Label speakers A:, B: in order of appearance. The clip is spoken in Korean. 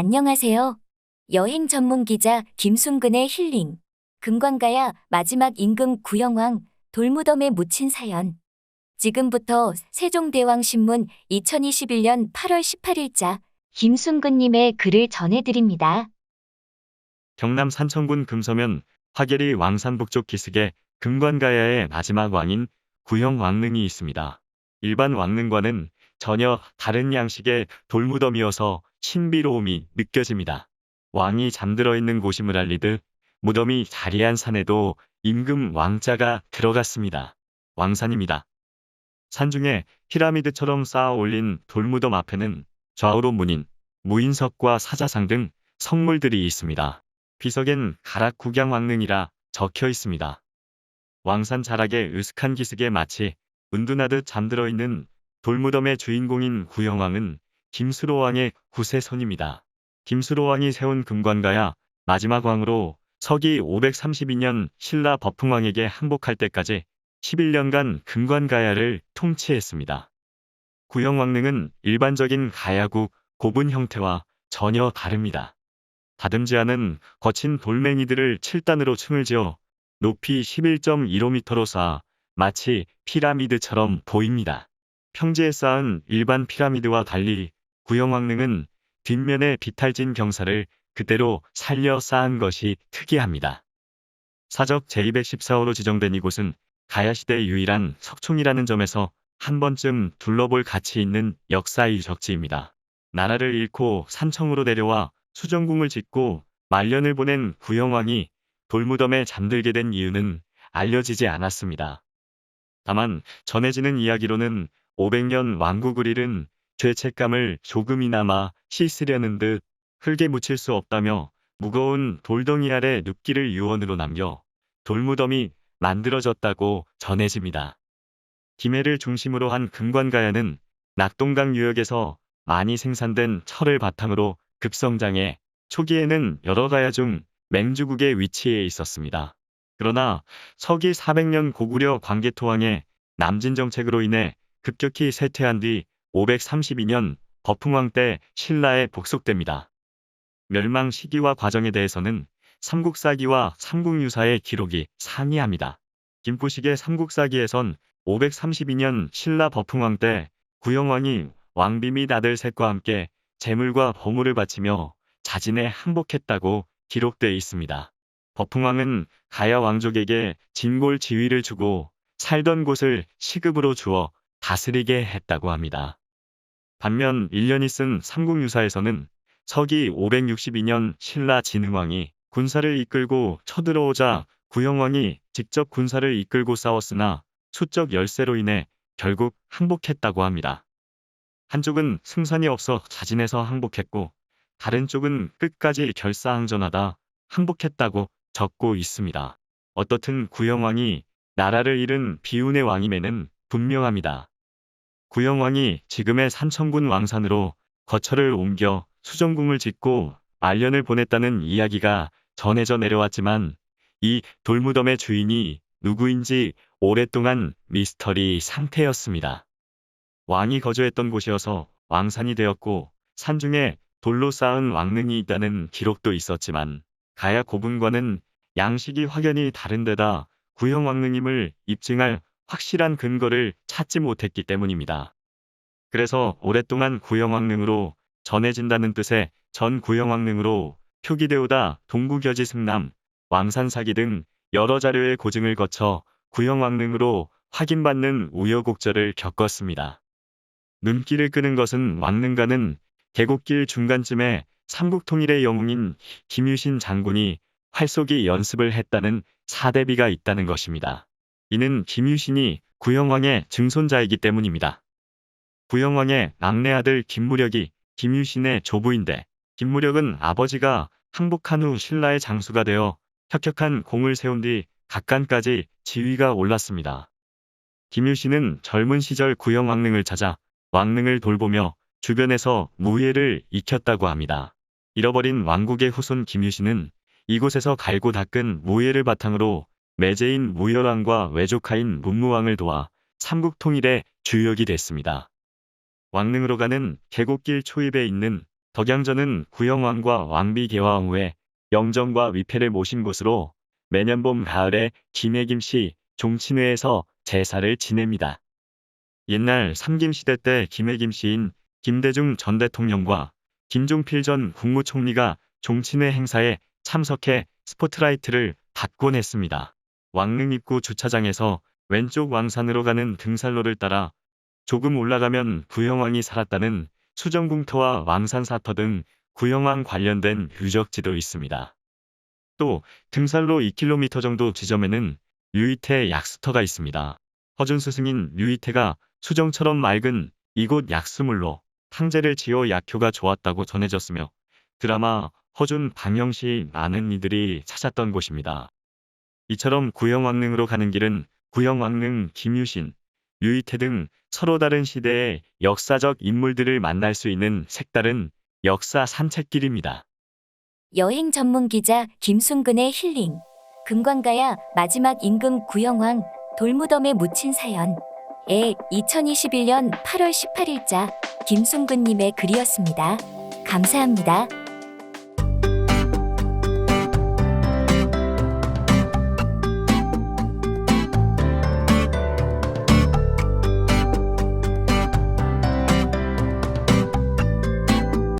A: 안녕하세요. 여행 전문 기자 김순근의 힐링. 금관가야 마지막 임금 구영왕 돌무덤에 묻힌 사연. 지금부터 세종대왕신문 2021년 8월 18일자 김순근님의 글을 전해드립니다.
B: 경남 산청군 금서면 화계리 왕산 북쪽 기슭에 금관가야의 마지막 왕인 구형 왕릉이 있습니다. 일반 왕릉과는 전혀 다른 양식의 돌무덤이어서 신비로움이 느껴집니다. 왕이 잠들어 있는 곳임을 알리듯 무덤이 자리한 산에도 임금 왕자가 들어갔습니다. 왕산입니다. 산중에 피라미드처럼 쌓아 올린 돌무덤 앞에는 좌우로 문인, 무인석과 사자상 등 성물들이 있습니다. 비석엔 가락 국양왕릉이라 적혀 있습니다. 왕산 자락의 으슥한 기슭에 마치 은둔하듯 잠들어 있는 돌무덤의 주인공인 구영왕은 김수로 왕의 구세손입니다. 김수로 왕이 세운 금관가야 마지막 왕으로 서기 532년 신라 버풍왕에게 항복할 때까지 11년간 금관가야를 통치했습니다. 구영왕릉은 일반적인 가야국 고분 형태와 전혀 다릅니다. 다듬지 않은 거친 돌멩이들을 7단으로 층을 지어 높이 11.15m로 쌓아 마치 피라미드처럼 보입니다. 평지에 쌓은 일반 피라미드와 달리 구영왕릉은 뒷면에 비탈진 경사를 그대로 살려 쌓은 것이 특이합니다. 사적 제214호로 지정된 이곳은 가야시대 유일한 석촌이라는 점에서 한 번쯤 둘러볼 가치 있는 역사 유적지입니다. 나라를 잃고 산청으로 내려와 수정궁을 짓고 말년을 보낸 구영왕이 돌무덤에 잠들게 된 이유는 알려지지 않았습니다. 다만 전해지는 이야기로는 500년 왕국을 잃은 죄책감을 조금이나마 씻으려는 듯 흙에 묻힐 수 없다며 무거운 돌덩이 아래 눕기를 유언으로 남겨 돌무덤이 만들어졌다고 전해집니다. 김해를 중심으로 한 금관가야는 낙동강 유역에서 많이 생산된 철을 바탕으로 급성장해 초기에는 여러 가야 중 맹주국에 위치해 있었습니다. 그러나 서기 400년 고구려 광개토왕의 남진 정책으로 인해 급격히 쇠퇴한 뒤 532년 버풍왕 때 신라에 복속됩니다. 멸망 시기와 과정에 대해서는 삼국사기와 삼국유사의 기록이 상이합니다. 김포식의 삼국사기에선 532년 신라 버풍왕 때 구영왕이 왕비 및 아들 셋과 함께 재물과 보물을 바치며 자진에 항복했다고 기록되어 있습니다. 버풍왕은 가야 왕족에게 진골 지위를 주고 살던 곳을 시급으로 주어 다스리게 했다고 합니다. 반면 1년이 쓴 삼국유사에서는 서기 562년 신라 진흥왕이 군사를 이끌고 쳐들어오자 구영왕이 직접 군사를 이끌고 싸웠으나 수적 열세로 인해 결국 항복했다고 합니다. 한쪽은 승산이 없어 자진해서 항복했고 다른 쪽은 끝까지 결사항전하다 항복했다고 적고 있습니다. 어떻든 구영왕이 나라를 잃은 비운의 왕임에는 분명합니다. 구영왕이 지금의 산청군 왕산으로 거처를 옮겨 수정궁을 짓고 말년을 보냈다는 이야기가 전해져 내려왔지만 이 돌무덤의 주인이 누구인지 오랫동안 미스터리 상태였습니다. 왕이 거주했던 곳이어서 왕산이 되었고 산중에 돌로 쌓은 왕릉이 있다는 기록도 있었지만 가야 고분과는 양식이 확연히 다른 데다 구형 왕릉임을 입증할 확실한 근거를 찾지 못했기 때문입니다. 그래서 오랫동안 구형 왕릉으로 전해진다는 뜻의 전 구형 왕릉으로 표기되오다 동구겨지 승남, 왕산사기 등 여러 자료의 고증을 거쳐 구형 왕릉으로 확인받는 우여곡절을 겪었습니다. 눈길을 끄는 것은 왕릉가는 계곡길 중간쯤에 삼국통일의 영웅인 김유신 장군이 활쏘기 연습을 했다는 사대비가 있다는 것입니다. 이는 김유신이 구영왕의 증손자이기 때문입니다. 구영왕의 막내 아들 김무력이 김유신의 조부인데 김무력은 아버지가 항복한 후 신라의 장수가 되어 혁혁한 공을 세운 뒤 각간까지 지위가 올랐습니다. 김유신은 젊은 시절 구영왕릉을 찾아 왕릉을 돌보며 주변에서 무예를 익혔다고 합니다. 잃어버린 왕국의 후손 김유신은 이곳에서 갈고 닦은 무예를 바탕으로 매제인 무열왕과 외조카인 문무왕을 도와 삼국 통일의 주역이 됐습니다. 왕릉으로 가는 계곡길 초입에 있는 덕양전은 구영왕과 왕비 개화 후에 영정과 위패를 모신 곳으로 매년 봄 가을에 김해김씨 종친회에서 제사를 지냅니다. 옛날 삼김시대 때 김해김씨인 김대중 전 대통령과 김종필 전 국무총리가 종친회 행사에 참석해 스포트라이트를 받곤 했습니다. 왕릉 입구 주차장에서 왼쪽 왕산으로 가는 등산로를 따라 조금 올라가면 구영왕이 살았다는 수정궁터와 왕산사터 등 구영왕 관련된 유적지도 있습니다. 또 등산로 2km 정도 지점에는 류이태 약수터가 있습니다. 허준 스승인 류이태가 수정처럼 맑은 이곳 약수물로 탕제를 지어 약효가 좋았다고 전해졌으며 드라마 허준 방영 시 많은 이들이 찾았던 곳입니다. 이처럼 구영왕릉으로 가는 길은 구영왕릉 김유신, 류이태 등 서로 다른 시대의 역사적 인물들을 만날 수 있는 색다른 역사 산책길입니다.
A: 여행 전문 기자 김순근의 힐링. 금관가야 마지막 임금 구영왕 돌무덤에 묻힌 사연. 에 2021년 8월 18일자 김순근님의 글이었습니다. 감사합니다.